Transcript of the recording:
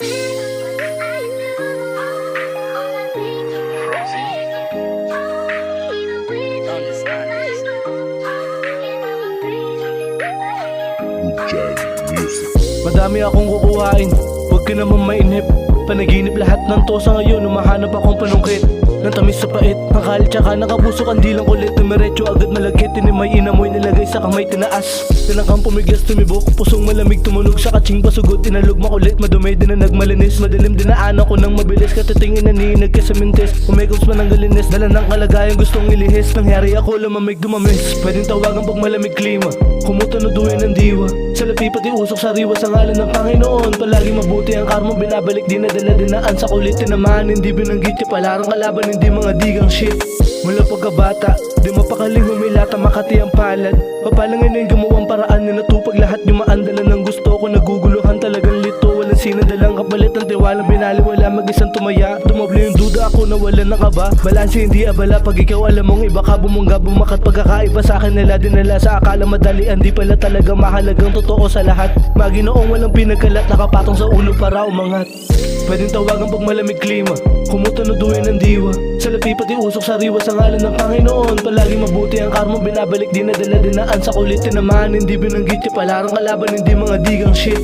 Madami akong kukuhain, huwag ka naman mainip. Panaginip lahat ng to sa ngayon, umahanap akong panungkit Nang tamis sa pait, kalit tsaka nakabuso kandilang kulit Tumiretso agad malagkit, tinimay inamoy nilagay sa kamay tinaas. Tinangkang pumiglas tumibok, pusong malamig tumunog sa katsing pasugod Tinalog makulit, madumay din na nagmalinis. Madilim dinaanan ko ng mabilis, katatingin na niinag ka sa mintis Umekos man ang galinis, dala ng kalagayan gustong ilihis. Nangyari ako lumamig dumamis, pwedeng tawagan pag malamig klima. Kumutunuduhin ng diwa Sa lapi pati usok sariwa sa ngalan ng Panginoon. Palagi mabuti ang karma binabalik Di na dala dinaan sa kulit Tinamaan hindi binanggit Yung palarang kalaban hindi mga digang shit. Mula pagkabata Di mapakaling humilata makati ang palad. Papalangin na yung gumawang paraan na natupag lahat Yung maandalan ng sinadalang kapalit ng tiwalang binaliwala Mag-isang tumaya. Dumable yung duda ako na wala na kaba Balanse hindi abala. Pag ikaw alam mong iba ka Bumungga bumakat. Pagkakaiba sa akin nila Dinala. Sa akala madalian Di pala talaga. Mahalagang totoo sa lahat. Maginoong walang pinagkalat. Nakapatong sa ulo para umangat. Pwedeng tawagan pag malamig klima. Kumutunuduhin ng diwa. Sa lapi pati usok sariwa sa ngalan ng Panginoon. Palagi mabuti ang karma binabalik Di na dala dinaan. Sa kulit Tinamaan hindi binanggit Yung palarang kalaban hindi mga digang shit